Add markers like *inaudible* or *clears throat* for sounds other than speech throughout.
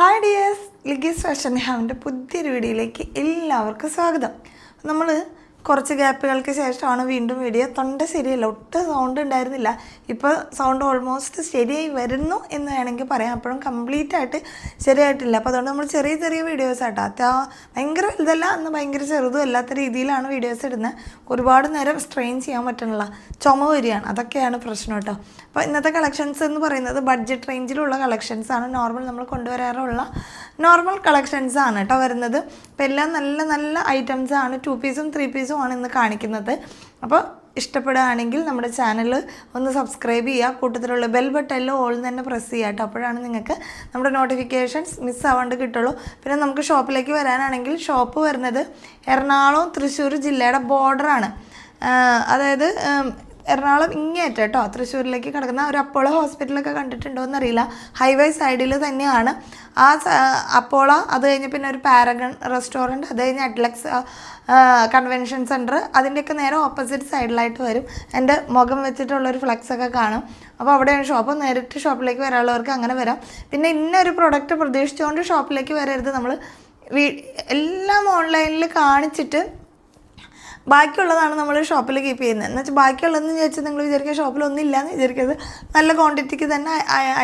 Hi dears ലിഗീസ് fashion ഹാവിന്റെ പുതിയൊരു വീഡിയോയിലേക്ക് എല്ലാവർക്കും സ്വാഗതം. നമ്മൾ കുറച്ച് ഗ്യാപ്പുകൾക്ക് ശേഷമാണ് വീണ്ടും വീഡിയോ. തൊണ്ട ശരിയല്ല ഒട്ടും സൗണ്ട് ഉണ്ടായിരുന്നില്ല. ഇപ്പോൾ സൗണ്ട് ഓൾമോസ്റ്റ് ശരിയായി വരുന്നു എന്ന് വേണമെങ്കിൽ പറയാം. അപ്പോഴും കംപ്ലീറ്റ് ആയിട്ട് ശരിയായിട്ടില്ല. അപ്പോൾ അതുകൊണ്ട് നമ്മൾ ചെറിയ ചെറിയ വീഡിയോസ് ആട്ടോ. അത്യാ ഭയങ്കര വലുതല്ല അന്ന് ഭയങ്കര ചെറുതും അല്ലാത്ത രീതിയിലാണ് വീഡിയോസ് ഇടുന്നത്. ഒരുപാട് നേരം സ്ട്രെയിൻ ചെയ്യാൻ പറ്റണില്ല ചുമ വരികയാണ്. അതൊക്കെയാണ് പ്രശ്നം കേട്ടോ. അപ്പോൾ ഇന്നത്തെ കളക്ഷൻസ് എന്ന് പറയുന്നത് ബഡ്ജറ്റ് റേഞ്ചിലുള്ള കളക്ഷൻസ് ആണ്. നോർമൽ നമ്മൾ കൊണ്ടുവരാറുള്ള നോർമൽ കളക്ഷൻസ് ആണ് കേട്ടോ വരുന്നത്. അപ്പോൾ എല്ലാം നല്ല നല്ല ഐറ്റംസ് ആണ്. ടു പീസും ത്രീ പീസും ആണ് ഇന്ന് കാണിക്കുന്നത്. അപ്പോൾ ഇഷ്ടപ്പെടുകയാണെങ്കിൽ നമ്മുടെ ചാനൽ ഒന്ന് സബ്സ്ക്രൈബ് ചെയ്യുക. കൂട്ടത്തിലുള്ള ബെൽ ബട്ടണിൽ ഓൾ തന്നെ പ്രസ് ചെയ്യുക കേട്ടോ. അപ്പോഴാണ് നിങ്ങൾക്ക് നമ്മുടെ നോട്ടിഫിക്കേഷൻസ് മിസ് ആവാണ്ട് കിട്ടുള്ളൂ. പിന്നെ നമുക്ക് ഷോപ്പിലേക്ക് വരാനാണെങ്കിൽ ഷോപ്പ് വരുന്നത് എറണാകുളം തൃശ്ശൂർ ജില്ലയുടെ ബോർഡറാണ് അതായത് എറണാകുളം ഇങ്ങേറ്റ കേട്ടോ. തൃശ്ശൂരിലേക്ക് കിടക്കുന്ന ഒരു അപ്പോളോ ഹോസ്പിറ്റലൊക്കെ കണ്ടിട്ടുണ്ടോ എന്നറിയില്ല ഹൈവേ സൈഡിൽ തന്നെയാണ്. ആ അപ്പോളോ അത് കഴിഞ്ഞ് പിന്നെ ഒരു പാരഗൺ റെസ്റ്റോറന്റ് അത് കഴിഞ്ഞ് അഡ്ലക്സ് കൺവെൻഷൻ സെന്റർ അതിന്റെയൊക്കെ നേരെ ഓപ്പോസിറ്റ് സൈഡിലായിട്ട് വരും. എന്റെ മുഖം വെച്ചിട്ടുള്ളൊരു ഫ്ലെക്സ് ഒക്കെ കാണും. അപ്പോൾ അവിടെയാണ് ഷോപ്പ് നേരിട്ട് ഷോപ്പിലേക്ക് വരാനുള്ളവർക്ക് അങ്ങനെ വരാം. പിന്നെ ഇന്നൊരു പ്രൊഡക്റ്റ് പ്രതീക്ഷിച്ചുകൊണ്ട് ഷോപ്പിലേക്ക് വരരുത് നമ്മൾ വീ എല്ലാം ഓൺലൈനിൽ കാണിച്ചിട്ട് ബാക്കിയുള്ളതാണ് നമ്മൾ ഷോപ്പിൽ കീപ്പ് ചെയ്യുന്നത്. എന്ന് വെച്ചാൽ ബാക്കിയുള്ളതെന്ന് വിചാരിച്ചാൽ നിങ്ങൾ വിചാരിക്കുക ഷോപ്പിലൊന്നും ഇല്ല എന്ന് വിചാരിക്കരുത്. നല്ല ക്വാണ്ടിറ്റിക്ക് തന്നെ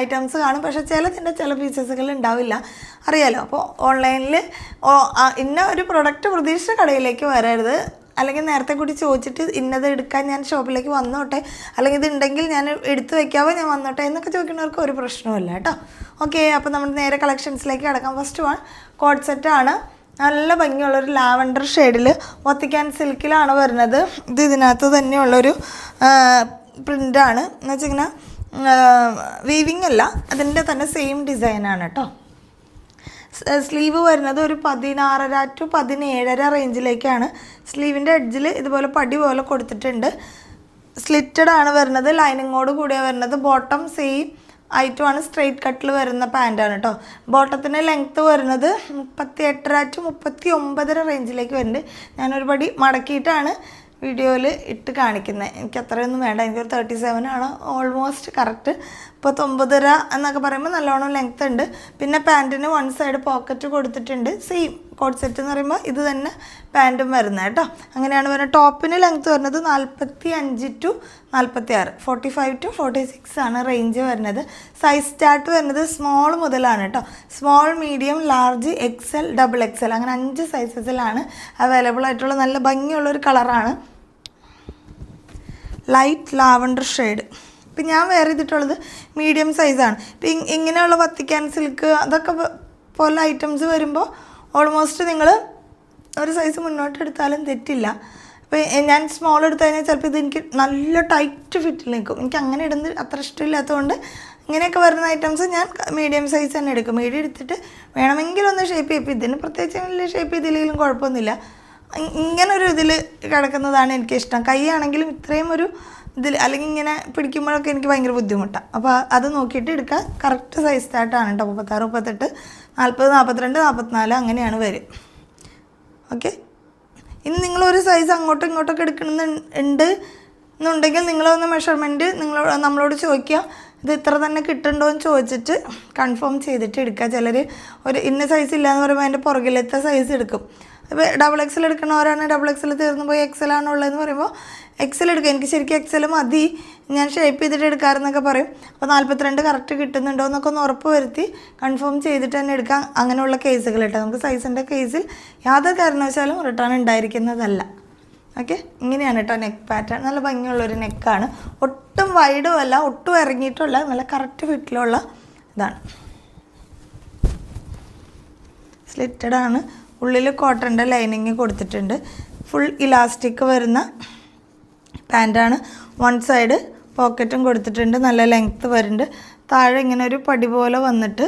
ഐറ്റംസ് കാണും. പക്ഷേ ചിലതിന്റെ ചില പീസസുകൾ ഉണ്ടാവില്ല. അറിയാലോ? അപ്പോൾ ഓൺലൈനിൽ ഇന്ന ഒരു പ്രൊഡക്റ്റ് പ്രതീക്ഷിച്ച കടയിലേക്ക് വരരുത്. അല്ലെങ്കിൽ നേരത്തെ കൂടി ചോദിച്ചിട്ട് ഇന്നത് എടുക്കാൻ ഞാൻ ഷോപ്പിലേക്ക് വന്നോട്ടെ? അല്ലെങ്കിൽ ഇതുണ്ടെങ്കിൽ ഞാൻ എടുത്തു വയ്ക്കാവോ ഞാൻ വന്നോട്ടെ? എന്നൊക്കെ ചോദിക്കുന്നവർക്ക് ഒരു പ്രശ്നവുമില്ല കേട്ടോ. ഓക്കെ അപ്പോൾ നമ്മൾ നേരെ കളക്ഷൻസിലേക്ക് കിടക്കാം. ഫസ്റ്റ് വൺ കോഡ് സെറ്റാണ് നല്ല ഭംഗിയുള്ളൊരു ലാവൻഡർ ഷെയ്ഡിൽ ഒത്തിക്കാൻ സിൽക്കിലാണ് വരുന്നത്. ഇത് ഇതിനകത്ത് തന്നെയുള്ളൊരു പ്രിന്റാണ് എന്ന് വെച്ചിങ്ങനെ വീവിങ് അല്ല അതിന്റെ തന്നെ സെയിം ഡിസൈനാണ് കേട്ടോ സ്ലീവ് വരുന്നത് ഒരു പതിനാറര ടു പതിനേഴര റേഞ്ചിലേക്കാണ് സ്ലീവിന്റെ എഡ്ജിൽ ഇതുപോലെ പടി പോലെ കൊടുത്തിട്ടുണ്ട്. സ്ലിറ്റഡ് ആണ് വരുന്നത് ലൈനിങ്ങോട് കൂടിയാണ് വരുന്നത്. ബോട്ടം സെയിം ഐറ്റമാണ് സ്ട്രെയിറ്റ് കട്ടിൽ വരുന്ന പാന്റാണ് കേട്ടോ ബോട്ടത്തിന്റെ ലെങ്ത്ത് വരുന്നത് മുപ്പത്തി എട്ടര ടു മുപ്പത്തി ഒമ്പതര റേഞ്ചിലേക്ക് വരുന്നുണ്ട്. ഞാനൊരു പടി മടക്കിയിട്ടാണ് വീഡിയോയിൽ ഇട്ട് കാണിക്കുന്നത് എനിക്ക് അത്രയൊന്നും വേണ്ട. എനിക്കൊരു തേർട്ടി സെവൻ ആണ് ഓൾമോസ്റ്റ് കറക്റ്റ് മുപ്പത്തൊമ്പതര എന്നൊക്കെ പറയുമ്പോൾ നല്ലോണം ലെങ്ത് ഉണ്ട്. പിന്നെ പാന്റിന് വൺ സൈഡ് പോക്കറ്റ് കൊടുത്തിട്ടുണ്ട്. സെയിം കോട്ട് സെറ്റ് എന്ന് പറയുമ്പോൾ ഇത് തന്നെ പാന്റും വരുന്നത് കേട്ടോ. അങ്ങനെയാണ് വരുന്നത് ടോപ്പിന് ലെങ്ത് വരുന്നത് നാൽപ്പത്തി അഞ്ച് ടു നാൽപ്പത്തി ആറ് forty five to forty six ആണ് റേഞ്ച് വരുന്നത്. സൈസ് സ്റ്റാർട്ട് വരുന്നത് സ്മോൾ മുതലാണ് കേട്ടോ. Small medium large XL double XL അങ്ങനെ അഞ്ച് സൈസസിലാണ് അവൈലബിൾ ആയിട്ടുള്ള നല്ല ഭംഗിയുള്ളൊരു കളറാണ് ലൈറ്റ് ലാവണ്ടർ ഷെയ്ഡ് ഇപ്പം ഞാൻ വെയർ ചെയ്തിട്ടുള്ളത് മീഡിയം സൈസാണ് ഇപ്പം ഇങ്ങനെയുള്ള വത്തിക്കാൻ സിൽക്ക് അതൊക്കെ പോലെ ഐറ്റംസ് വരുമ്പോൾ ഓൾമോസ്റ്റ് നിങ്ങൾ ഒരു സൈസ് മുന്നോട്ട് എടുത്താലും തെറ്റില്ല. അപ്പോൾ ഞാൻ സ്മോൾ എടുത്തു കഴിഞ്ഞാൽ ചിലപ്പോൾ ഇത് എനിക്ക് നല്ല ടൈറ്റ് ഫിറ്റിൽ നിൽക്കും എനിക്ക് അങ്ങനെ ഇടുന്നത് അത്ര ഇഷ്ടമില്ലാത്തതുകൊണ്ട് ഇങ്ങനെയൊക്കെ വരുന്ന ഐറ്റംസ് ഞാൻ മീഡിയം സൈസ് തന്നെ എടുക്കും. മീഡിയം എടുത്തിട്ട് വേണമെങ്കിൽ ഒന്ന് ഷേപ്പ് ചെയ്യും. ഇതിന് പ്രത്യേകിച്ച് വലിയ ഷേപ്പ് ചെയ്തില്ലെങ്കിലും കുഴപ്പമൊന്നുമില്ല. ഇങ്ങനൊരു ഇതിൽ കിടക്കുന്നതാണ് എനിക്കിഷ്ടം കൈയാണെങ്കിലും ഇത്രയും ഒരു ഇതിൽ അല്ലെങ്കിൽ ഇങ്ങനെ പിടിക്കുമ്പോഴൊക്കെ എനിക്ക് ഭയങ്കര ബുദ്ധിമുട്ടാണ് അപ്പോൾ അത് നോക്കിയിട്ട് എടുക്കുക കറക്റ്റ് സൈസ് സ്റ്റാർട്ടാണ് കേട്ടോ മുപ്പത്താറ് മുപ്പത്തെട്ട് നാൽപ്പത് നാൽപ്പത്തിരണ്ട് നാൽപ്പത്തിനാല് അങ്ങനെയാണ് വരും. ഓക്കെ ഇനി നിങ്ങളൊരു സൈസ് അങ്ങോട്ടും ഇങ്ങോട്ടൊക്കെ എടുക്കണമെന്ന് ഉണ്ട് എന്നുണ്ടെങ്കിൽ നിങ്ങളൊന്ന് മെഷർമെന്റ് നിങ്ങൾ നമ്മളോട് ചോദിക്കുക ഇത് ഇത്ര തന്നെ കിട്ടുന്നുണ്ടോ? എന്ന് ചോദിച്ചിട്ട് കൺഫേം ചെയ്തിട്ട് എടുക്കുക. ചിലർ ഒരു ഇന്ന സൈസ് ഇല്ല എന്ന് പറയുമ്പോൾ അതിന്റെ പുറകിലത്തെ സൈസ് എടുക്കും. ഇപ്പോൾ ഡബിൾ എക്സൽ എടുക്കണവരാണ് ഡബിൾ എക്സൽ തീർന്നു പോയി എക്സൽ ആണുള്ളതെന്ന് പറയുമ്പോൾ എക്സൽ എടുക്കുക എനിക്ക് ശരിക്കും എക്സൽ മതി. ഞാൻ ഷേപ്പ് ചെയ്തിട്ട് എടുക്കാറെന്നൊക്കെ പറയും. അപ്പോൾ നാൽപ്പത്തിരണ്ട് കറക്റ്റ് കിട്ടുന്നുണ്ടോ എന്നൊക്കെ ഒന്ന് ഉറപ്പ് വരുത്തി കൺഫേം ചെയ്തിട്ട് തന്നെ എടുക്കാം. അങ്ങനെയുള്ള കേസുകൾ കേട്ടോ നമുക്ക് സൈസിന്റെ കേസിൽ യാതൊരു കാരണവശാലും റിട്ടേൺ ഉണ്ടായിരിക്കുന്നതല്ല. ഓക്കെ ഇങ്ങനെയാണ് കേട്ടോ നെക്ക് പാറ്റേൺ നല്ല ഭംഗിയുള്ളൊരു നെക്കാണ് ഒട്ടും വൈഡും അല്ല ഒട്ടും ഇറങ്ങിയിട്ടുള്ള നല്ല കറക്റ്റ് ഫിറ്റിലുള്ള ഇതാണ്. സ്ലിറ്റഡ് ആണ്. ഉള്ളിൽ കോട്ടന്റെ ലൈനിങ് കൊടുത്തിട്ടുണ്ട്. ഫുൾ ഇലാസ്റ്റിക് വരുന്ന പാന്റാണ് വൺ സൈഡ് പോക്കറ്റും കൊടുത്തിട്ടുണ്ട്. നല്ല ലെങ്ത്ത് വരുന്നുണ്ട്. താഴെ ഇങ്ങനെ ഒരു പടി പോലെ വന്നിട്ട്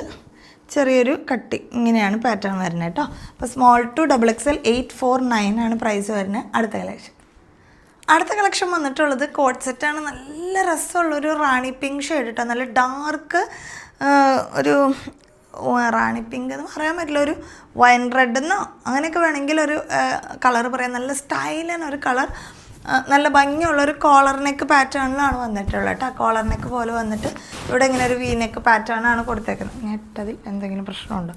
ചെറിയൊരു കട്ടി ഇങ്ങനെയാണ് പാറ്റേൺ വരുന്നത് കേട്ടോ. അപ്പോൾ small to double X L eight four nine ആണ് പ്രൈസ് വരുന്നത്. അടുത്ത കളക്ഷൻ അടുത്ത കളക്ഷൻ വന്നിട്ടുള്ളത് കോട്ട് സെറ്റാണ് നല്ല രസമുള്ളൊരു റാണി പിങ്ക് ഷെയ്ഡ് കേട്ടോ നല്ല ഡാർക്ക് ഒരു റാണി പിങ്ക് എന്ന് പറയാൻ പറ്റില്ല. ഒരു വൈൻ റെഡ് എന്നോ അങ്ങനെയൊക്കെ വേണമെങ്കിൽ ഒരു കളർ പറയാം. നല്ല സ്റ്റൈലാണ് ഒരു കളർ. നല്ല നല്ല ഭംഗിയുള്ളൊരു കോളർ നെക്ക് പാറ്റേണിലാണ് വന്നിട്ടുള്ളത് കേട്ടോ. കോളർ നെക്ക് പോലെ വന്നിട്ട് ഇവിടെ ഇങ്ങനെ ഒരു വി നെക്ക് പാറ്റേണാണ് കൊടുത്തേക്കുന്നത്. ഞെട്ടതിൽ എന്തെങ്കിലും പ്രശ്നമുണ്ടോ?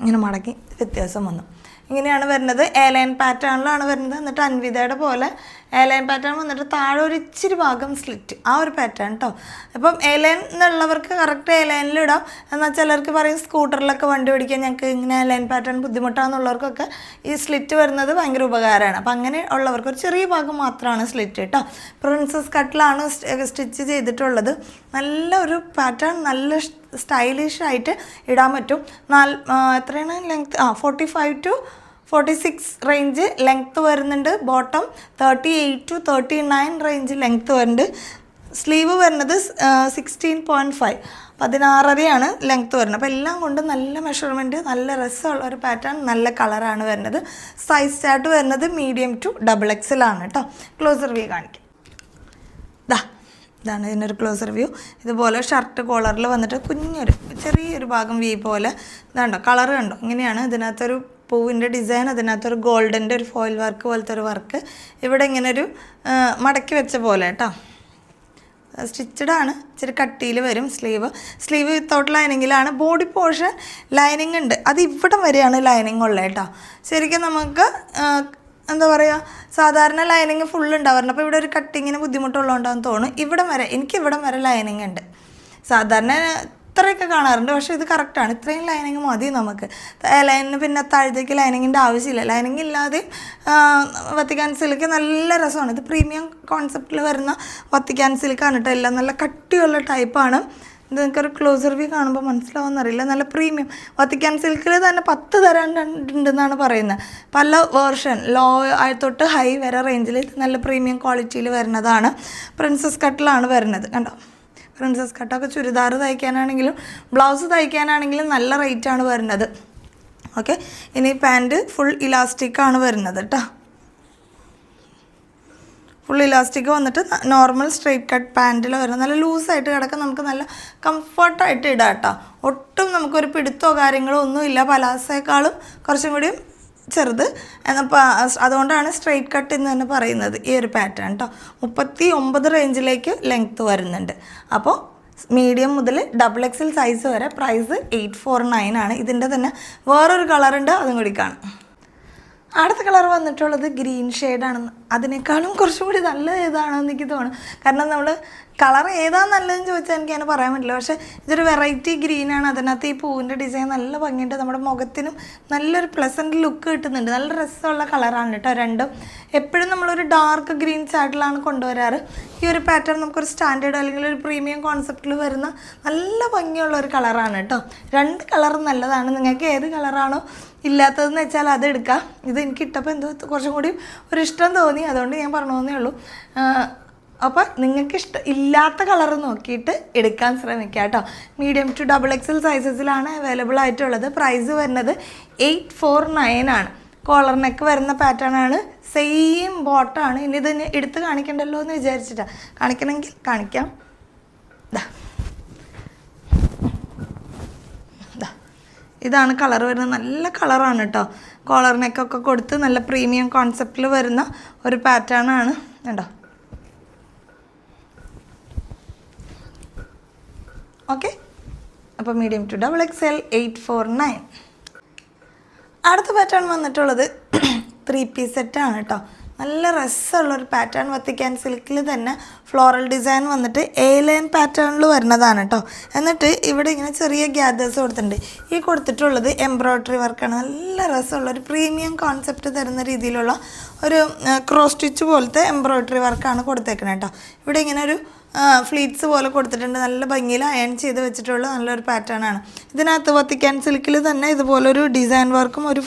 ഇങ്ങനെ മടക്കി വ്യത്യാസം വന്നു. ഇങ്ങനെയാണ് വരുന്നത്. എലൈൻ പാറ്റേണിലാണ് വരുന്നത്. എന്നിട്ട് അൻവിതയുടെ പോലെ എലൈൻ പാറ്റേൺ വന്നിട്ട് താഴെ ഒരു ഇച്ചിരി ഭാഗം സ്ലിറ്റ് ആ ഒരു പാറ്റേൺ കേട്ടോ അപ്പം എലൈൻ എന്നുള്ളവർക്ക് കറക്റ്റ് എലൈനിൽ ഇടാം. എന്നാൽ ചിലർക്ക് പറയും സ്കൂട്ടറിലൊക്കെ വണ്ടി ഓടിക്കാൻ ഞങ്ങൾക്ക് ഇങ്ങനെ എലൈൻ പാറ്റേൺ ബുദ്ധിമുട്ടാണെന്നുള്ളവർക്കൊക്കെ ഈ സ്ലിറ്റ് വരുന്നത് ഭയങ്കര ഉപകാരമാണ്. അപ്പം അങ്ങനെ ഉള്ളവർക്ക് ഒരു ചെറിയ ഭാഗം മാത്രമാണ് സ്ലിറ്റ് കേട്ടോ പ്രിൻസസ് കട്ടിലാണ് സ്റ്റിച്ച് ചെയ്തിട്ടുള്ളത്. നല്ല ഒരു പാറ്റേൺ നല്ല സ്റ്റൈലിഷ് ആയിട്ട് ഇടാൻ പറ്റും. നാൽ എത്രയാണ് ലെങ്ത് ആ forty five to forty six range length വരുന്നുണ്ട്. Bottom thirty eight to thirty nine range length വരുന്നുണ്ട്. സ്ലീവ് വരുന്നത് സിക്സ്റ്റീൻ പോയിന്റ് ഫൈവ് പതിനാറരയാണ് ലെങ്ത്ത് വരുന്നത്. അപ്പോൾ എല്ലാം കൊണ്ട് നല്ല മെഷർമെന്റ് നല്ല രസമുള്ള ഒരു പാറ്റേൺ നല്ല കളറാണ് വരുന്നത്. സൈസ് ചാർട്ട് വരുന്നത് മീഡിയം ടു ഡബിൾ എക്സലാണ് കേട്ടോ ക്ലോസർ വ്യൂ കാണിക്കും. ദാ ഇതാണ് ഇതിനൊരു ക്ലോസർ വ്യൂ ഇതുപോലെ ഷർട്ട് കോളറിൽ വന്നിട്ട് കുഞ്ഞൊരു ചെറിയൊരു ഭാഗം വി പോലെ. ഇതാണ്ടോ കളർ കണ്ടോ? ഇങ്ങനെയാണ് ഇതിനകത്തൊരു പൂവിന്റെ ഡിസൈൻ അതിനകത്തൊരു ഗോൾഡന്റെ ഒരു ഫോയിൽ വർക്ക് പോലത്തെ ഒരു വർക്ക്. ഇവിടെ ഇങ്ങനെ ഒരു മടക്കി വെച്ച പോലെ കേട്ടോ സ്റ്റിച്ചഡ് ആണ് ഇച്ചിരി കട്ടിയിൽ വരും സ്ലീവ്. സ്ലീവ് വിത്തൗട്ട് ലൈനിങ്ങിലാണ്. ബോഡി പോർഷൻ ലൈനിങ് ഉണ്ട്. അത് ഇവിടം വരെയാണ് ലൈനിങ് ഉള്ളത് കേട്ടോ ശരിക്കും നമുക്ക് എന്താ പറയുക സാധാരണ ലൈനിങ് ഫുൾ ഉണ്ടാവാറുണ്ട്. അപ്പോൾ ഇവിടെ ഒരു കട്ടിങ്ങിന് ബുദ്ധിമുട്ടുള്ളതുകൊണ്ടാന്ന് തോന്നുന്നു. ഇവിടം വരെ എനിക്ക് ഇവിടം വരെ ലൈനിങ് ഉണ്ട്. സാധാരണ ഇത്രയൊക്കെ കാണാറുണ്ട്. പക്ഷേ ഇത് കറക്റ്റാണ് ഇത്രയും ലൈനിങ് മതി നമുക്ക്. ലൈനിന് പിന്നെ താഴത്തേക്ക് ലൈനിങ്ങിന്റെ ആവശ്യമില്ല. ലൈനിങ് ഇല്ലാതെ വത്തിക്കാൻ സിൽക്ക് നല്ല രസമാണ്. ഇത് പ്രീമിയം കോൺസെപ്റ്റിൽ വരുന്ന വത്തിക്കാൻ സിൽക്കാണ് കേട്ടോ എല്ലാം നല്ല കട്ടിയുള്ള ടൈപ്പാണ് ഇത് നിങ്ങൾക്കൊരു ക്ലോസർ വ്യൂ കാണുമ്പോൾ മനസ്സിലാവുമെന്നറിയില്ല നല്ല പ്രീമിയം വത്തിക്കാൻ സിൽക്കിൽ തന്നെ പത്ത് തരം ഉണ്ടെന്നാണ് പറയുന്നത് പല വേർഷൻ ലോ തൊട്ട് ഹൈ വരെ റേഞ്ചിൽ നല്ല പ്രീമിയം ക്വാളിറ്റിയിൽ വരുന്നതാണ്. പ്രിൻസസ് കട്ടിലാണ് വരുന്നത്. കണ്ടോ? പ്രിൻസസ് കട്ടൊക്കെ ചുരിദാർ തയ്ക്കാനാണെങ്കിലും ബ്ലൗസ് തയ്ക്കാനാണെങ്കിലും നല്ല റേറ്റാണ് വരുന്നത്. ഓക്കെ ഇനി പാന്റ് ഫുൾ ഇലാസ്റ്റിക് ആണ് വരുന്നത് കേട്ടോ ഫുൾ ഇലാസ്റ്റിക് വന്നിട്ട് നോർമൽ സ്ട്രെയിറ്റ് കട്ട് പാന്റിൽ വരുന്നത്. നല്ല ലൂസായിട്ട് കിടക്കാൻ നമുക്ക് നല്ല കംഫർട്ടായിട്ട് ഇടാം കേട്ടോ ഒട്ടും നമുക്കൊരു പിടുത്തോ കാര്യങ്ങളോ ഒന്നുമില്ല. പലാസേക്കാളും കുറച്ചും കൂടി ചെറുത്. എന്നപ്പോൾ അതുകൊണ്ടാണ് സ്ട്രെയിറ്റ് കട്ട് എന്ന് തന്നെ പറയുന്നത് ഈ ഒരു പാറ്റേൺ കേട്ടോ മുപ്പത്തി ഒമ്പത് റേഞ്ചിലേക്ക് ലെങ്ത്ത് വരുന്നുണ്ട് അപ്പോൾ മീഡിയം മുതൽ ഡബിൾ എക്സൽ സൈസ് വരെ പ്രൈസ് എയ്റ്റ് ഫോർ നയൻ ആണ്. ഇതിന്റെ തന്നെ വേറൊരു കളറുണ്ട് അതും കൂടി കാണാം. അടുത്ത കളർ വന്നിട്ടുള്ളത് ഗ്രീൻ ഷെയ്ഡാണെന്ന് അതിനേക്കാളും കുറച്ചും കൂടി നല്ലത് ഏതാണെന്ന് എനിക്ക് തോന്നുന്നു. കാരണം നമ്മൾ കളർ ഏതാ നല്ലതെന്ന് ചോദിച്ചാൽ എനിക്ക് അങ്ങനെ പറയാൻ പറ്റില്ല. പക്ഷേ ഇതൊരു വെറൈറ്റി ഗ്രീനാണ് അതിനകത്ത് ഈ പൂവിന്റെ ഡിസൈൻ നല്ല ഭംഗിയുണ്ട്. നമ്മുടെ മുഖത്തിനും നല്ലൊരു പ്ലസന്റ് ലുക്ക് കിട്ടുന്നുണ്ട്. നല്ല രസമുള്ള കളറാണ് കേട്ടോ രണ്ടും. എപ്പോഴും നമ്മളൊരു ഡാർക്ക് ഗ്രീൻ ചാട്ടിലാണ് കൊണ്ടുവരാറ്. ഈ ഒരു പാറ്റേൺ നമുക്കൊരു സ്റ്റാൻഡേർഡ് അല്ലെങ്കിൽ ഒരു പ്രീമിയം കോൺസെപ്റ്റിൽ വരുന്ന നല്ല ഭംഗിയുള്ള ഒരു കളറാണ് കേട്ടോ. രണ്ട് കളറും നല്ലതാണ്. നിങ്ങൾക്ക് ഏത് കളറാണോ ഇല്ലാത്തതെന്ന് വെച്ചാൽ അത് എടുക്കാം. ഇത് എനിക്ക് ഇട്ടപ്പോൾ എന്തോ കുറച്ചും കൂടി ഒരു ഇഷ്ടം തോന്നി. അതുകൊണ്ട് ഞാൻ പറഞ്ഞതേ ഉള്ളൂ. അപ്പോൾ നിങ്ങൾക്ക് ഇഷ്ട ഇല്ലാത്ത കളർ നോക്കിയിട്ട് എടുക്കാൻ ശ്രമിക്കുക കേട്ടോ. മീഡിയം ടു ഡബിൾ എക്സൽ സൈസസിലാണ് അവൈലബിൾ ആയിട്ടുള്ളത്. പ്രൈസ് വരുന്നത് എയ്റ്റ് ഫോർ നയൻ ആണ്. കോളർ നെക്ക് വരുന്ന പാറ്റേൺ ആണ്. സെയിം ബോട്ടാണ് ഇനി ഇത് എടുത്ത് കാണിക്കണ്ടല്ലോ എന്ന് വിചാരിച്ചിട്ടാണ് കാണിക്കണമെങ്കിൽ കാണിക്കാം ദാ ദാ. ഇതാണ് കളർ വരുന്നത്. നല്ല കളറാണ് കേട്ടോ. കോളർ കൊടുത്ത് നല്ല പ്രീമിയം കോൺസെപ്റ്റിൽ വരുന്ന ഒരു പാറ്റേൺ *clears throat* ആണ്. കേട്ടോ ഓക്കെ അപ്പോൾ medium to double X L eight four nine അടുത്ത പാറ്റേൺ വന്നിട്ടുള്ളത് ത്രീ പീസ് സെറ്റാണ് കേട്ടോ. നല്ല രസമുള്ളൊരു പാറ്റേൺ വത്തിക്കാൻ സിൽക്കിൽ തന്നെ ഫ്ലോറൽ ഡിസൈൻ വന്നിട്ട് എ ലൈൻ പാറ്റേണിൽ വരുന്നതാണ് കേട്ടോ എന്നിട്ട് ഇവിടെ ഇങ്ങനെ ചെറിയ ഗ്യാദേഴ്സ് കൊടുത്തിട്ടുണ്ട്. ഈ കൊടുത്തിട്ടുള്ളത് എംബ്രോയ്ഡറി വർക്കാണ് നല്ല രസമുള്ള ഒരു പ്രീമിയം കോൺസെപ്റ്റ് തരുന്ന രീതിയിലുള്ള ഒരു ക്രോസ് സ്റ്റിച്ച് പോലത്തെ എംബ്രോയ്ഡറി വർക്കാണ് കൊടുത്തേക്കുന്നത് കേട്ടോ ഇവിടെ ഇങ്ങനെ ഒരു ഫ്ലീറ്റ്സ് പോലെ കൊടുത്തിട്ടുണ്ട്. നല്ല ഭംഗിയിൽ അയൺ ചെയ്ത് വെച്ചിട്ടുള്ള നല്ലൊരു പാറ്റേൺ ആണ്. ഇതിനകത്ത് വത്തിക്കാൻ സിൽക്കിൽ തന്നെ ഇതുപോലൊരു ഡിസൈൻ വർക്കും ഒരു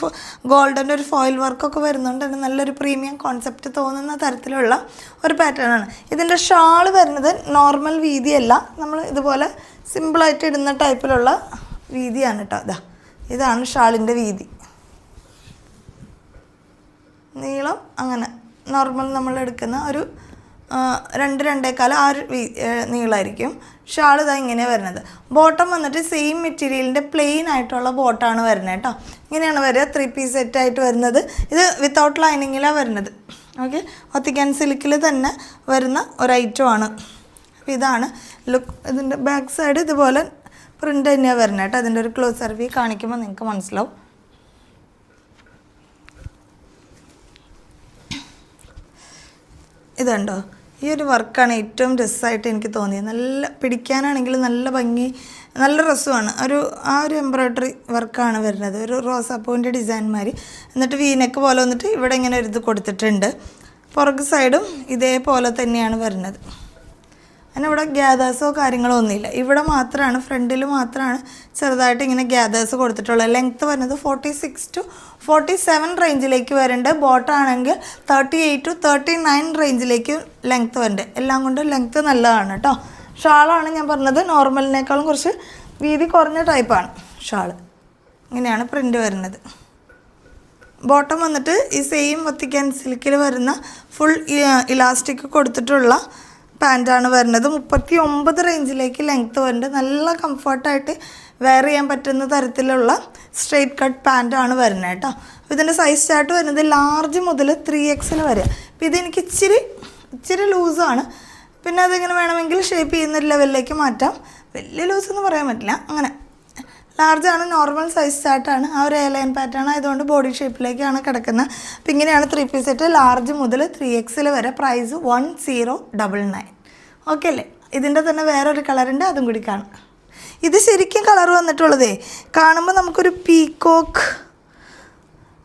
ഗോൾഡന്റെ ഒരു ഫോയിൽ വർക്കൊക്കെ വരുന്നുണ്ട്. നല്ലൊരു പ്രീമിയം കോൺസെപ്റ്റ് തോന്നുന്ന തരത്തിലുള്ള ഒരു പാറ്റേൺ ആണ്. ഇതിന്റെ ഷാൾ വരുന്നത് നോർമൽ വീതിയല്ല. നമ്മൾ ഇതുപോലെ സിമ്പിളായിട്ട് ഇടുന്ന ടൈപ്പിലുള്ള വീതിയാണ് കേട്ടോ അതാ ഇതാണ് ഷാളിന്റെ വീതി. നീളം അങ്ങനെ നോർമൽ നമ്മൾ എടുക്കുന്ന ഒരു രണ്ട് രണ്ടേക്കാൽ ആ ഒരു നീളമായിരിക്കും ഷാൾ ഇതാ ഇങ്ങനെ വരുന്നത്. ബോട്ടം വന്നിട്ട് സെയിം മെറ്റീരിയലിന്റെ പ്ലെയിൻ ആയിട്ടുള്ള ബോട്ടാണ് വരുന്നത് കേട്ടോ. ഇങ്ങനെയാണ് വരിക. ത്രീ പീസ് സെറ്റ് ആയിട്ട് വരുന്നത്. ഇത് വിത്തൗട്ട് ലൈനിങ്ങിലാണ് വരുന്നത്. ഓക്കെ ഒത്തിക്കാൻ സിൽക്കിൽ തന്നെ വരുന്ന ഒരു ഐറ്റമാണ് അപ്പോൾ ഇതാണ്. ലുക്ക് ഇതിന്റെ ബാക്ക് സൈഡ് ഇതുപോലെ പ്രിന്റ് തന്നെയാണ് വരുന്നത് കേട്ടോ. അതിന്റെ ഒരു ക്ലോസ് സർവി കാണിക്കുമ്പോൾ നിങ്ങൾക്ക് മനസ്സിലാവും. ഇതുണ്ടോ ഈ ഒരു വർക്കാണ് ഏറ്റവും രസമായിട്ട് എനിക്ക് തോന്നിയത്. നല്ല പിടിക്കാനാണെങ്കിൽ നല്ല ഭംഗി നല്ല രസമാണ്. ഒരു ആ ഒരു എംബ്രോയ്ഡറി വർക്കാണ് വരുന്നത്. ഒരു റോസാപ്പൂവിന്റെ ഡിസൈൻ മാതിരി. എന്നിട്ട് വീനക്ക് പോലെ വന്നിട്ട് ഇവിടെ ഇങ്ങനെ ഒരു ഇത് കൊടുത്തിട്ടുണ്ട്. പുറകു സൈഡും ഇതേപോലെ തന്നെയാണ് വരുന്നത്. അതിന് ഇവിടെ ഗ്യാദേഴ്സോ കാര്യങ്ങളോ ഒന്നുമില്ല. ഇവിടെ മാത്രമാണ് ഫ്രണ്ടിൽ മാത്രമാണ് ചെറുതായിട്ട് ഇങ്ങനെ ഗ്യാദേഴ്സ് കൊടുത്തിട്ടുള്ളത്. ലെങ്ത്ത് വരുന്നത് forty six to forty seven റേഞ്ചിലേക്ക് വരുന്നുണ്ട്. ബോട്ടാണെങ്കിൽ thirty eight to thirty nine റേഞ്ചിലേക്ക് length വരുന്നുണ്ട്. എല്ലാം കൊണ്ടും ലെങ്ത്ത് നല്ലതാണ് കേട്ടോ ഷാളാണ് ഞാൻ പറഞ്ഞത്. നോർമലിനേക്കാളും കുറച്ച് വീതി കുറഞ്ഞ ടൈപ്പാണ് ഷാൾ ഇങ്ങനെയാണ് പ്രിന്റ് വരുന്നത്. ബോട്ടം വന്നിട്ട് ഈ സെയിം വത്തിക്കാൻ സിൽക്കിൽ വരുന്ന ഫുൾ ഇലാസ്റ്റിക് കൊടുത്തിട്ടുള്ള പാന്റാണ് വരുന്നത്. മുപ്പത്തി ഒമ്പത് റേഞ്ചിലേക്ക് ലെങ്ത്ത് വരുന്നുണ്ട്. നല്ല കംഫർട്ടായിട്ട് വെയർ ചെയ്യാൻ പറ്റുന്ന തരത്തിലുള്ള സ്ട്രെയിറ്റ് കട്ട് പാന്റാണ് വരുന്നത് കേട്ടോ. അപ്പോൾ ഇതിന്റെ സൈസ് ചാർട്ട് വരുന്നത് ലാർജ് മുതൽ ത്രീ എക്സിന് വരെ. അപ്പോൾ ഇതെനിക്ക് ഇച്ചിരി ഇച്ചിരി ലൂസാണ് പിന്നെ അതിങ്ങനെ വേണമെങ്കിൽ ഷേപ്പ് ചെയ്യുന്ന ലെവലിലേക്ക് മാറ്റാം. വലിയ ലൂസ് എന്ന് പറയാൻ പറ്റില്ല. അങ്ങനെ. ലാർജ് ആണ് നോർമൽ സൈസ് ചാർട്ടാണ് ആ ഒരു എയർലൈൻ പാറ്റേൺ ആയതുകൊണ്ട് ബോഡി ഷേപ്പിലേക്കാണ് കിടക്കുന്നത്. അപ്പം ഇങ്ങനെയാണ് ത്രീ പീസ് സെറ്റ് ലാർജ് മുതൽ ത്രീ എക്സിൽ വരെ price one zero double nine okay അല്ലേ? ഇതിന്റെ തന്നെ വേറൊരു കളറുണ്ട് അതും കൂടി കാണാം. ഇത് ശരിക്കും കളർ വന്നിട്ടുള്ളതേ കാണുമ്പോൾ നമുക്കൊരു പീക്കോക്ക്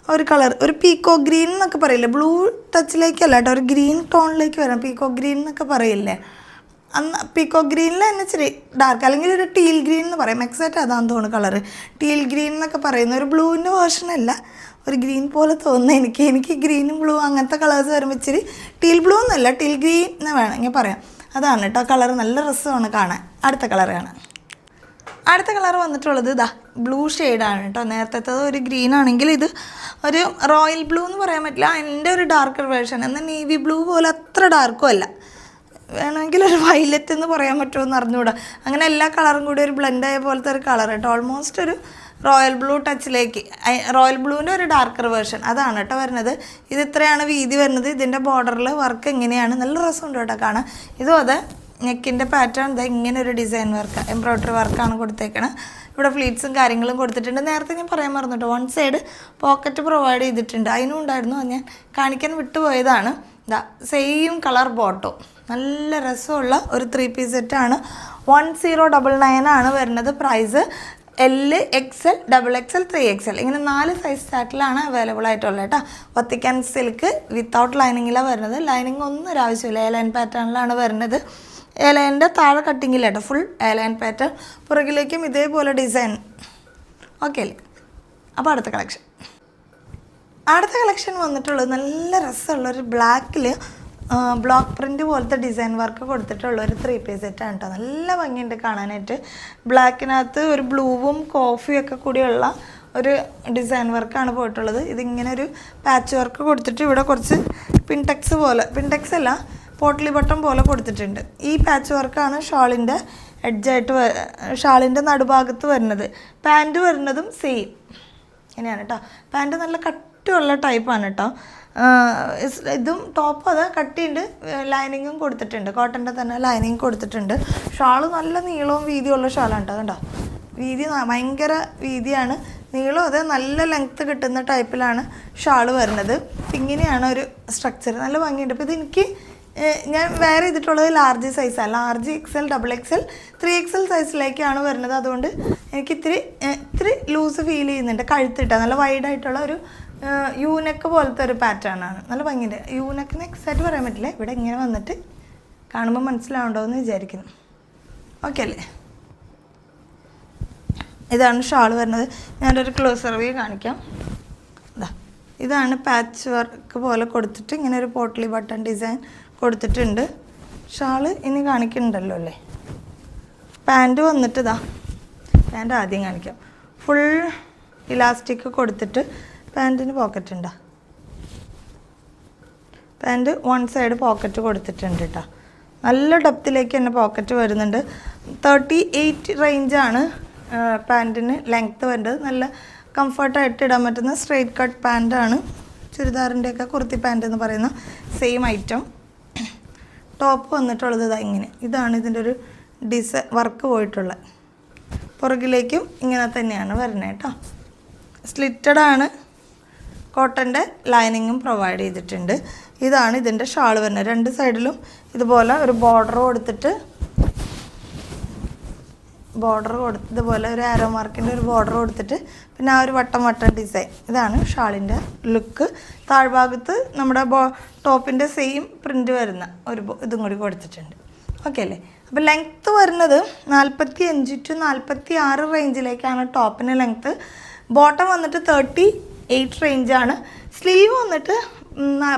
ഒരു കളർ ഒരു പീക്കോ ഗ്രീൻ എന്നൊക്കെ പറയില്ലേ? ബ്ലൂ ടച്ചിലേക്കല്ല കേട്ടോ ഒരു ഗ്രീൻ ടോണിലേക്ക് വരാം പീക്കോ ഗ്രീൻ എന്നൊക്കെ പറയില്ലേ? അന്ന് പീക്കോ ഗ്രീനിൽ തന്നെ ഇച്ചിരി ഡാർക്ക് അല്ലെങ്കിൽ ഒരു ടീൽ ഗ്രീൻ എന്ന് പറയും. എക്സാക്റ്റ് അതാന്ന് തോന്നുന്നു കളറ് ടീൽ ഗ്രീൻ എന്നൊക്കെ പറയുന്ന ഒരു ബ്ലൂവിന്റെ വേർഷൻ അല്ല. ഒരു ഗ്രീൻ പോലെ തോന്നുന്നു എനിക്ക്. എനിക്ക് ഗ്രീനും ബ്ലൂ അങ്ങനത്തെ കളേഴ്സ് വരുമ്പോൾ ഇച്ചിരി ടീൽ ബ്ലൂ എന്നല്ല ടീൽ ഗ്രീൻ എന്ന് വേണമെങ്കിൽ പറയാം. അതാണ് കേട്ടോ കളർ നല്ല രസമാണ് കാണാൻ. അടുത്ത കളർ കാണാൻ അടുത്ത കളർ വന്നിട്ടുള്ളത് ഇതാ ബ്ലൂ ഷെയ്ഡാണ് കേട്ടോ നേരത്തെ ഒരു ഗ്രീൻ ആണെങ്കിൽ ഇത് ഒരു റോയൽ ബ്ലൂ എന്ന് പറയാൻ പറ്റില്ല. അതിന്റെ ഒരു ഡാർക്കർ വേർഷൻ എന്നാൽ നേവി ബ്ലൂ പോലെ അത്ര ഡാർക്കും അല്ല. വേണമെങ്കിൽ ഒരു വയലറ്റ് എന്ന് പറയാൻ പറ്റുമോ എന്ന് അറിഞ്ഞുകൂടാ. അങ്ങനെ എല്ലാ കളറും കൂടി ഒരു ബ്ലെൻഡ് ആയ പോലത്തെ ഒരു കളർ കേട്ടോ ഓൾമോസ്റ്റ് ഒരു റോയൽ ബ്ലൂ ടച്ചിലേക്ക് റോയൽ ബ്ലൂവിന്റെ ഒരു ഡാർക്കർ വേർഷൻ അതാണ് കേട്ടോ വരുന്നത്. ഇത് ഇത്രയാണ് വീതി വരുന്നത്. ഇതിന്റെ ബോർഡറിൽ വർക്ക് എങ്ങനെയാണ്? നല്ല രസമുണ്ട് കേട്ടോ കാണാൻ. ഇതും അതെ നെക്കിന്റെ പാറ്റേൺ ഇതാ ഇങ്ങനെ ഒരു ഡിസൈൻ വർക്ക് എംബ്രോയ്ഡറി വർക്കാണ് കൊടുത്തേക്കണത് ഇവിടെ ഫ്ലീറ്റ്സും കാര്യങ്ങളും കൊടുത്തിട്ടുണ്ട്. നേരത്തെ ഞാൻ പറയാൻ മറന്നിട്ട്. വൺ സൈഡ് പോക്കറ്റ് പ്രൊവൈഡ് ചെയ്തിട്ടുണ്ട്. അതിനും ഉണ്ടായിരുന്നു. ഞാൻ കാണിക്കാൻ വിട്ടുപോയതാണ്. ഇതാ സെയിം കളർ ബോട്ടോ നല്ല രസമുള്ള ഒരു ത്രീ പീസ് സെറ്റാണ് വൺ സീറോ ഡബിൾ നയൻ ആണ് വരുന്നത് price L X L double X L three X L ഇങ്ങനെ നാല് സൈസ് ചാറ്റിലാണ് അവൈലബിൾ ആയിട്ടുള്ളത് കേട്ടോ. വത്തിക്കാൻ സിൽക്ക് വിത്തൗട്ട് ലൈനിങ്ങിലാണ് വരുന്നത്. ലൈനിങ് ഒന്നും ഒരു ആവശ്യമില്ല. എ ലൈൻ പാറ്റേണിലാണ് വരുന്നത്. എ ലൈനിന്റെ താഴെ കട്ടിങ്ങില്ല കേട്ടോ. ഫുൾ എ ലൈൻ പാറ്റേൺ പുറകിലേക്കും ഇതേപോലെ ഡിസൈൻ ഓക്കെ അല്ലേ? അപ്പോൾ അടുത്ത കളക്ഷൻ അടുത്ത കളക്ഷൻ വന്നിട്ടുള്ളത് നല്ല രസമുള്ള ഒരു ബ്ലാക്കിൽ ബ്ലോക്ക് പ്രിന്റ് പോലത്തെ ഡിസൈൻ വർക്ക് കൊടുത്തിട്ടുള്ള ഒരു ത്രീ പീസ് സെറ്റാണ് കേട്ടോ നല്ല ഭംഗിയുണ്ട് കാണാനായിട്ട്. ബ്ലാക്കിനകത്ത് ഒരു ബ്ലൂവും കോഫിയും ഒക്കെ കൂടിയുള്ള ഒരു ഡിസൈൻ വർക്കാണ് പോയിട്ടുള്ളത്. ഇതിങ്ങനെ ഒരു പാച്ച് വർക്ക് കൊടുത്തിട്ട് ഇവിടെ കുറച്ച് പിൻടെക്സ് പോലെ പിൻടെക്സ് അല്ല പോട്ട്ലി ബട്ടൺ പോലെ കൊടുത്തിട്ടുണ്ട്. ഈ പാച്ച് വർക്കാണ് ഷാളിന്റെ എഡ്ജായിട്ട് ഷാളിന്റെ നടുഭാഗത്ത് വരുന്നത്. പാന്റ് വരുന്നതും സെയിം ഇങ്ങനെയാണ് കേട്ടോ പാന്റ് നല്ല കട്ടിയുള്ള ടൈപ്പാണ് കേട്ടോ ഇതും ടോപ്പ് അത് കട്ടിയുണ്ട്. ലൈനിങ്ങും കൊടുത്തിട്ടുണ്ട്. കോട്ടന്റെ തന്നെ ലൈനിങ് കൊടുത്തിട്ടുണ്ട്. ഷാൾ നല്ല നീളവും വീതിയുള്ള ഷാളാണ് കേട്ടോ കണ്ടോ? വീതി ഭയങ്കര വീതിയാണ്. നീളം അത് നല്ല ലെങ്ത്ത് കിട്ടുന്ന ടൈപ്പിലാണ് ഷാൾ വരുന്നത്. ഇങ്ങനെയാണ് ഒരു സ്ട്രക്ചർ നല്ല ഭംഗിയുണ്ട്. അപ്പോൾ ഇതെനിക്ക് ഞാൻ വേറെ ചെയ്തിട്ടുള്ളത് ലാർജ് സൈസാണ് large X L double X L three X L സൈസിലേക്കാണ് വരുന്നത്. അതുകൊണ്ട് എനിക്ക് ഇത്തിരി ഇത്തിരി ലൂസ് ഫീൽ ചെയ്യുന്നുണ്ട്. കഴുത്തിട്ട. നല്ല വൈഡായിട്ടുള്ള ഒരു യൂനെക്ക് പോലത്തെ ഒരു പാറ്റേൺ ആണ്. നല്ല ഭംഗിയുണ്ട്. യൂനെക്കിന് എക്സാക്റ്റ് പറയാൻ പറ്റില്ല. ഇവിടെ ഇങ്ങനെ വന്നിട്ട് കാണുമ്പോൾ മനസ്സിലാവണ്ടോ എന്ന് വിചാരിക്കുന്നു. ഓക്കെ അല്ലേ? ഇതാണ് ഷാൾ വരുന്നത്. ഞാനൊരു ക്ലോസർ വ്യൂ കാണിക്കാം. ഇതാ ഇതാണ് പാച്ച് വർക്ക് പോലെ കൊടുത്തിട്ട് ഇങ്ങനെ ഒരു പോട്ടലി ബട്ടൺ ഡിസൈൻ കൊടുത്തിട്ടുണ്ട്. ഷാൾ ഇനി കാണിക്കുന്നുണ്ടല്ലോ അല്ലേ? പാന്റ് വന്നിട്ട് ഇതാ പാന്റ് ആദ്യം കാണിക്കാം. ഫുൾ ഇലാസ്റ്റിക് കൊടുത്തിട്ട് പാന്റിന് പോക്കറ്റ് ഉണ്ടോ? പാന്റ് വൺ സൈഡ് പോക്കറ്റ് കൊടുത്തിട്ടുണ്ട് കേട്ടോ നല്ല ഡെപ്തിലേക്ക് തന്നെ പോക്കറ്റ് വരുന്നുണ്ട്. തേർട്ടി എയ്റ്റ് റേഞ്ചാണ് പാന്റിന് ലെങ്ത്ത് വരുന്നത്. നല്ല കംഫർട്ടായിട്ട് ഇടാൻ പറ്റുന്ന സ്ട്രെയിറ്റ് കട്ട് പാന്റാണ് ചുരിദാറിന്റെയൊക്കെ കുർത്തി പാന്റ് എന്ന് പറയുന്ന സെയിം ഐറ്റം ടോപ്പ് വന്നിട്ടുള്ളത് ഇതാ ഇങ്ങനെ. ഇതാണ് ഇതിന്റെ ഒരു ഡിസൈ വർക്ക് പോയിട്ടുള്ളത്. പുറകിലേക്കും ഇങ്ങനെ തന്നെയാണ് വരുന്നത് കേട്ടോ സ്ലിറ്റഡ് ആണ്. കോട്ടന്റെ ലൈനിങ്ങും പ്രൊവൈഡ് ചെയ്തിട്ടുണ്ട്. ഇതാണ് ഇതിന്റെ ഷാൾ വരുന്നത്. രണ്ട് സൈഡിലും ഇതുപോലെ ഒരു ബോർഡർ കൊടുത്തിട്ട് ബോർഡർ കൊടുത്ത് ഇതുപോലെ ഒരു ആരോ മാർക്കിന്റെ ഒരു ബോർഡർ കൊടുത്തിട്ട് പിന്നെ ആ ഒരു വട്ടം വട്ടം ഡിസൈൻ ഇതാണ് ഷാളിന്റെ ലുക്ക് താഴ്ഭാഗത്ത് നമ്മുടെ ബോ ടോപ്പിന്റെ സെയിം പ്രിന്റ് വരുന്ന ഒരു ഇതും കൂടി കൊടുത്തിട്ടുണ്ട്. ഓക്കെ അല്ലേ? അപ്പോൾ ലെങ്ത്ത് വരുന്നത് നാൽപ്പത്തി അഞ്ച് ടു നാൽപ്പത്തി ആറ് റേഞ്ചിലേക്കാണ് ടോപ്പിന്റെ ലെങ്ത്ത് ബോട്ടം വന്നിട്ട് തേർട്ടി എയ്റ്റ് റേഞ്ചാണ് സ്ലീവ് വന്നിട്ട്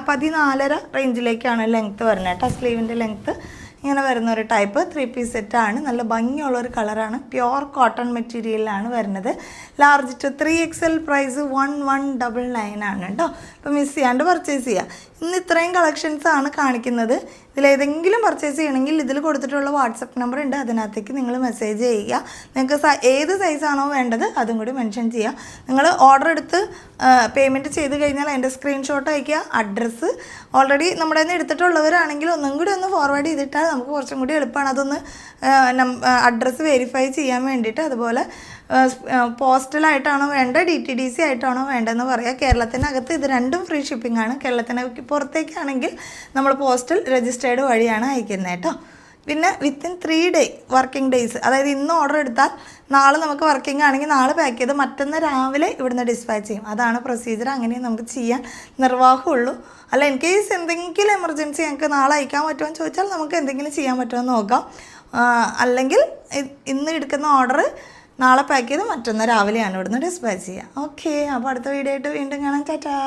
പതിനാലര റേഞ്ചിലേക്കാണ് ലെങ്ത്ത് വരുന്നത് കേട്ടോ. സ്ലീവിന്റെ ലെങ്ത്ത് ഇങ്ങനെ വരുന്ന ഒരു ടൈപ്പ് ത്രീ പീസ് സെറ്റാണ് നല്ല ഭംഗിയുള്ള ഒരു കളറാണ് പ്യുവർ കോട്ടൺ മെറ്റീരിയലാണ് വരുന്നത്. Large two three X L price one one double nine ആണ് കേട്ടോ. അപ്പോൾ മിസ് ചെയ്യാണ്ട് പർച്ചേസ് ചെയ്യുക ഇന്ന് ഇത്രയും കളക്ഷൻസ് ആണ് കാണിക്കുന്നത്. ഇതിലേതെങ്കിലും പർച്ചേസ് ചെയ്യണമെങ്കിൽ ഇതിൽ കൊടുത്തിട്ടുള്ള വാട്സപ്പ് നമ്പർ ഉണ്ട്. അതിനകത്തേക്ക് നിങ്ങൾ മെസ്സേജ് ചെയ്യുക. നിങ്ങൾക്ക് ഏത് സൈസാണോ വേണ്ടത് അതും കൂടി മെൻഷൻ ചെയ്യുക. നിങ്ങൾ ഓർഡർ എടുത്ത് പേയ്മെന്റ് ചെയ്ത് കഴിഞ്ഞാൽ അതിന്റെ സ്ക്രീൻഷോട്ട് അയക്കുക അഡ്രസ്സ് ഓൾറെഡി നമ്മുടെ നിന്ന് എടുത്തിട്ടുള്ളവരാണെങ്കിൽ ഒന്നും കൂടി ഒന്ന് ഫോർവേഡ് ചെയ്തിട്ടാൽ നമുക്ക് കുറച്ചും കൂടി എളുപ്പമാണ് അതൊന്ന് അഡ്രസ്സ് വെരിഫൈ ചെയ്യാൻ വേണ്ടിയിട്ട്. അതുപോലെ പോസ്റ്റലായിട്ടാണോ വേണ്ടത്? ഡി ടി ഡി സി ആയിട്ടാണോ വേണ്ടതെന്ന് പറയുക കേരളത്തിനകത്ത് ഇത് രണ്ടും ഫ്രീ ഷിപ്പിംഗ് ആണ്. കേരളത്തിന് പുറത്തേക്കാണെങ്കിൽ നമ്മൾ പോസ്റ്റൽ രജിസ്റ്റേർഡ് വഴിയാണ് അയക്കുന്നത് കേട്ടോ. പിന്നെ within three day working days അതായത് ഇന്ന് ഓർഡർ എടുത്താൽ നാളെ നമുക്ക് വർക്കിംഗ് ആണെങ്കിൽ നാളെ പാക്ക് ചെയ്ത് മറ്റന്ന് രാവിലെ ഇവിടുന്ന് ഡിസ്പാച്ച് ചെയ്യും. അതാണ് പ്രൊസീജിയർ അങ്ങനെ നമുക്ക് ചെയ്യാൻ നിർവാഹമുള്ളൂ. അല്ല ഇൻ കേസ് എന്തെങ്കിലും എമർജൻസി ഞങ്ങൾക്ക് നാളെ അയക്കാൻ പറ്റുമോ എന്ന് ചോദിച്ചാൽ നമുക്ക് എന്തെങ്കിലും ചെയ്യാൻ പറ്റുമോ എന്ന് നോക്കാം. അല്ലെങ്കിൽ ഇന്ന് എടുക്കുന്ന ഓർഡർ നാളെ പാക്ക് ചെയ്ത് മറ്റന്നാൾ രാവിലെയാണ് ഇവിടുന്ന് ഡിസ്പാച്ച് ചെയ്യുക ഓക്കെ അപ്പോൾ അടുത്ത വീഡിയോ ആയിട്ട് വീണ്ടും കാണാം. ടാറ്റാ.